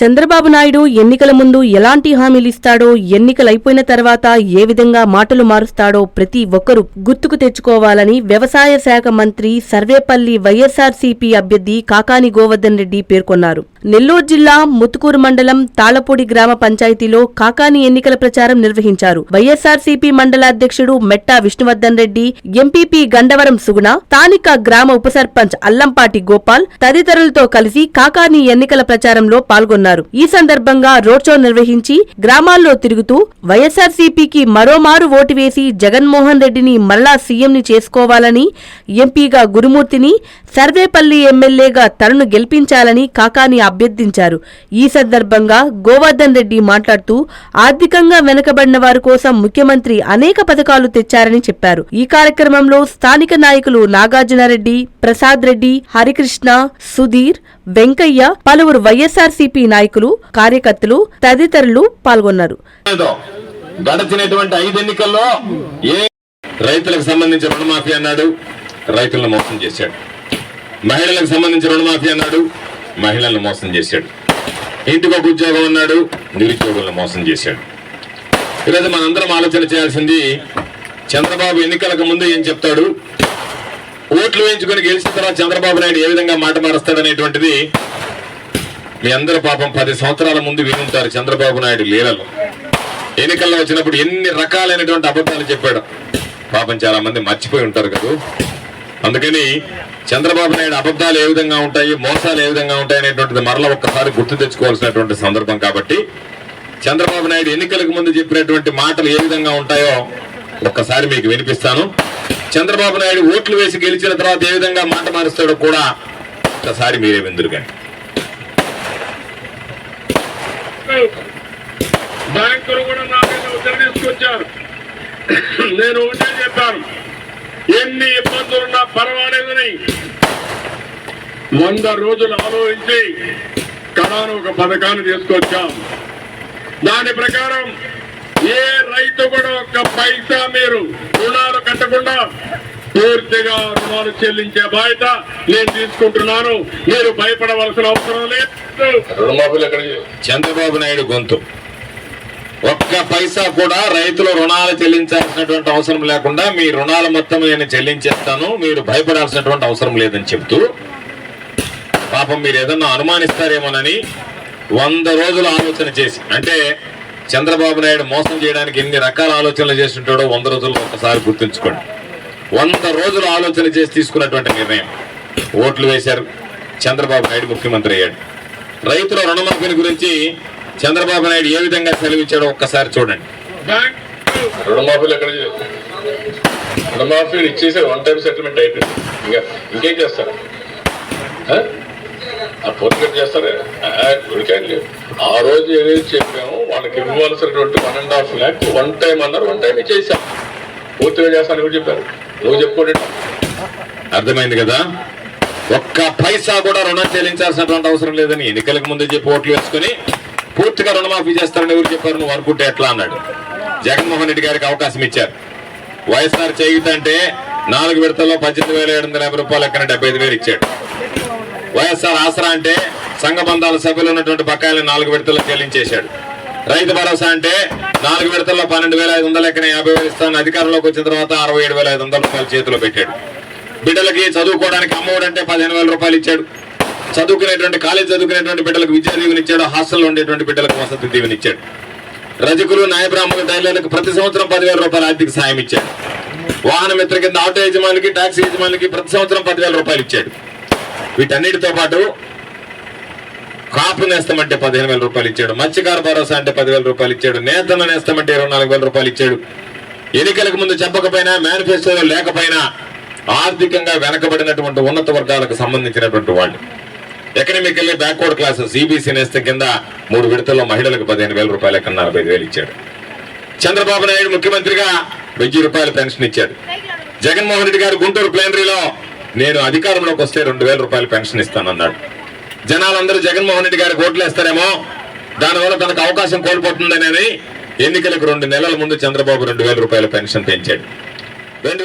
చంద్రబాబు నాయుడు ఎన్నికల ముందు ఎలాంటి హామీలు ఇస్తాడో ఎన్నికలైపోయిన తర్వాత ఏ విధంగా మాటలు మారుస్తాడో ప్రతి ఒక్కరూ గుర్తుకు తెచ్చుకోవాలని వ్యవసాయ శాఖ మంత్రి సర్వేపల్లి వైఎస్ఆర్సీపీ అభ్యర్థి కాకాని గోవర్ధన్ రెడ్డి పేర్కొన్నారు. నెల్లూరు జిల్లా ముతుకూరు మండలం తాళపూడి గ్రామ పంచాయతీలో కాకాని ఎన్నికల ప్రచారం నిర్వహించారు. వైఎస్ఆర్సీపీ మండల అధ్యక్షుడు మెట్టా విష్ణువర్ధన్ రెడ్డి ఎంపీపీ గండవరం సుగుణ స్థానిక గ్రామ ఉప సర్పంచ్ అల్లంపాటి గోపాల్ తదితరులతో కలిసి కాకాని ఎన్నికల ప్రచారంలో పాల్గొన్నారు. ఈ సందర్భంగా రోడ్ షో నిర్వహించి గ్రామాల్లో తిరుగుతూ వైఎస్ఆర్సీపీకి మరోమారు ఓటు వేసి జగన్మోహన్ రెడ్డిని మరలా సీఎంని చేసుకోవాలని ఎంపీగా గురుమూర్తిని సర్వేపల్లి ఎమ్మెల్యేగా తనను గెలిపించాలని కాకాని అభ్యర్థించారు. ఈ సందర్భంగా గోవర్ధన్ రెడ్డి మాట్లాడుతూ ఆర్థికంగా వెనుకబడిన వారి కోసం ముఖ్యమంత్రి అనేక పథకాలు తెచ్చారని చెప్పారు. ఈ కార్యక్రమంలో స్థానిక నాయకులు నాగార్జునరెడ్డి ప్రసాద్ రెడ్డి హరికృష్ణ సుధీర్ వెంకయ్య పలువురు వైఎస్ఆర్సీపీ నాయకులు కార్యకర్తలు తదితరులు పాల్గొన్నారు. ఏదో ఐదు ఎన్నికల్లో ఏ రైతులకు సంబంధించిన రుణమాఫీ అన్నాడు? రైతులను మోసం చేశాడు. మహిళలకు సంబంధించి రుణమాఫీ అన్నాడు? మహిళలను మోసం చేశాడు. ఇంటికి ఒక ఉద్యోగం అన్నాడు? నిరుద్యోగులను మోసం చేశాడు. ఈరోజు మనందరం ఆలోచన చేయాల్సింది చంద్రబాబు ఎన్నికలకు ముందు ఏం చెప్తాడు? ఓట్లు వేయించుకొని గెలిచిన తర్వాత చంద్రబాబు నాయుడు ఏ విధంగా మాట మారుస్తాడనేటువంటిది మీ అందరూ పాపం పది సంవత్సరాల ముందు వినుంటారు చంద్రబాబు నాయుడు లీలలు. ఎన్నికల్లో వచ్చినప్పుడు ఎన్ని రకాలైనటువంటి అబద్ధాలు చెప్పాడు. పాపం చాలా మంది మర్చిపోయి ఉంటారు కదా. అందుకని చంద్రబాబు నాయుడు అబద్ధాలు ఏ విధంగా ఉంటాయి మోసాలు ఏ విధంగా ఉంటాయి అనేటువంటిది మరలా ఒక్కసారి గుర్తు తెచ్చుకోవాల్సినటువంటి సందర్భం కాబట్టి చంద్రబాబు నాయుడు ఎన్నికలకు ముందు చెప్పినటువంటి మాటలు ఏ విధంగా ఉంటాయో ఒక్కసారి మీకు వినిపిస్తాను. చంద్రబాబు నాయుడు ఓట్లు వేసి గెలిచిన తర్వాత ఏ విధంగా మాట మారుస్తాడో కూడా ఒక్కసారి మీరే విందురు కానీ బ్యాంకులు కూడా నా మీద ఒత్తిడి తీసుకొచ్చారు. నేను ఒకటే చెప్పాను ఎన్ని ఇబ్బందులున్నా పర్వాలేదని. వంద రోజులు ఆలోచించి కళాను ఒక పథకాన్ని తీసుకొచ్చాం. దాని ప్రకారం ఏ రైతు కూడా ఒక్క పైసా మీరు రుణాలు కట్టకుండా పూర్తిగా రుణాలు చెల్లించే బాధ్యత నేను తీసుకుంటున్నాను. మీరు భయపడవలసిన అవసరం లేదు. రుణమాఫీలు చంద్రబాబు నాయుడు గొంతు. ఒక్క పైసా కూడా రైతులు రుణాలు చెల్లించాల్సినటువంటి అవసరం లేకుండా మీ రుణాల మొత్తం నేను చెల్లించేస్తాను మీరు భయపడాల్సినటువంటి అవసరం లేదని చెప్తూ పాపం మీరు ఏదన్నా అనుమానిస్తారేమోనని వంద రోజులు ఆలోచన చేసి అంటే చంద్రబాబు నాయుడు మోసం చేయడానికి ఎన్ని రకాల ఆలోచనలు చేస్తుంటాడో వంద రోజుల్లో ఒకసారి గుర్తుంచుకోండి. వంద రోజులు ఆలోచన చేసి తీసుకున్నటువంటి నిర్ణయం. ఓట్లు వేశారు. చంద్రబాబు నాయుడు ముఖ్యమంత్రి అయ్యాడు. రైతుల రుణమాఫీని గురించి చంద్రబాబు నాయుడు ఏ విధంగా సెలవిచ్చాడో ఒక్కసారి చూడండి. రుణమాఫీలు ఎక్కడ రుణమాఫీ రుణమాఫీలు ఇచ్చేసి వన్ టైం సెటిల్మెంట్ అయిపోయింది ఇంకా ఇంకేం చేస్తారు? ఆ? ఆ చేస్తారు? ఆ రోజు ఏదైతే చెప్పామో వాళ్ళకి ఇవ్వాల్సినటువంటి one and half lakh one time అన్నారు. వన్ టైం ఇచ్చేసాం పూర్తిగా చేస్తాను కూడా చెప్పారు. నువ్వు చెప్పుకోండి అర్థమైంది కదా? ఒక్క పైసా కూడా రుణం చెల్లించాల్సినటువంటి అవసరం లేదని ఎన్నికలకు ముందే చెప్పి ఓట్లు వేసుకుని పూర్తిగా రుణమాఫీ చేస్తారని ఎవరు చెప్పారు? నువ్వు అనుకుంటే ఎట్లా అన్నాడు. జగన్మోహన్ రెడ్డి గారికి అవకాశం ఇచ్చారు. వైఎస్ఆర్ చేయుత అంటే నాలుగు విడతల్లో పద్దెనిమిది వేల ఏడు వందల యాభై రూపాయలు ఎక్కడ డెబ్బై ఐదు వేలు ఇచ్చాడు. వైఎస్ఆర్ ఆసరా అంటే సంఘ బంధాల సభ్యులు ఉన్నటువంటి బకాయిలు నాలుగు విడతల్లో చెల్లించేశాడు. రైతు భరోసా అంటే నాలుగు విడతల్లో పన్నెండు వేల ఐదు వందల ఎక్కడ యాభై వేలు ఇస్తాను. అధికారంలోకి వచ్చిన తర్వాత అరవై ఏడు వేల ఐదు వందల రూపాయలు చేతిలో పెట్టాడు. బిడ్డలకి చదువుకోవడానికి అమ్మఒడు అంటే పదిహేను వేల రూపాయలు ఇచ్చాడు. చదువుకునేటువంటి కాలేజ్ చదువుకునేటువంటి బిడ్డలకు విద్యా దీవెన ఇచ్చాడు. హాస్టల్లో ఉండేటువంటి బిడ్డలకు వసతి దీవెనిచ్చాడు రజకులు న్యాయబ్రాహ్మణ టైలర్లకు ప్రతి సంవత్సరం పదివేల రూపాయల ఆర్థిక సాయం ఇచ్చాడు. వాహన మిత్ర కింద ఆటో యజమానికి టాక్సీ యజమానికి ప్రతి సంవత్సరం పదివేల రూపాయలు ఇచ్చాడు. వీటన్నిటితో పాటు కాపు నేస్తామంటే పదిహేను వేల రూపాయలు ఇచ్చాడు మత్స్యకార భరోసా అంటే పదివేల రూపాయలు ఇచ్చాడు నేతన్న నేస్తామంటే ఇరవై నాలుగు వేల రూపాయలు ఇచ్చాడు. ఎన్నికలకు ముందు చెప్పకపోయినా మేనిఫెస్టోలో లేకపోయినా ఆర్థికంగా వెనకబడినటువంటి ఉన్నత వర్గాలకు సంబంధించినటువంటి వాళ్ళు. ఎకనమికల్లీ బ్యాక్వర్డ్ క్లాస్ సిబిసి నేస్తం కింద మూడు విడతల్లో మహిళలకు పదిహేను వేల రూపాయల కన్నా నలభై వేలు ఇచ్చాడు. చంద్రబాబు నాయుడు ముఖ్యమంత్రిగా వెయ్యి రూపాయల పెన్షన్ ఇచ్చాడు. జగన్మోహన్ రెడ్డి గారు గుంటూరు ప్లేనరీలో నేను అధికారంలోకి వస్తే రెండు వేల రూపాయల పెన్షన్ ఇస్తానన్నాడు. జనాలందరూ జగన్మోహన్ రెడ్డి గారికి ఓట్లు వేస్తారేమో. దానివల్ల తనకు అవకాశం కోల్పోతుందనేది ఎన్నికలకు రెండు నెలల ముందు చంద్రబాబు రెండు వేల రూపాయల పెన్షన్ పెంచాడు. రెండు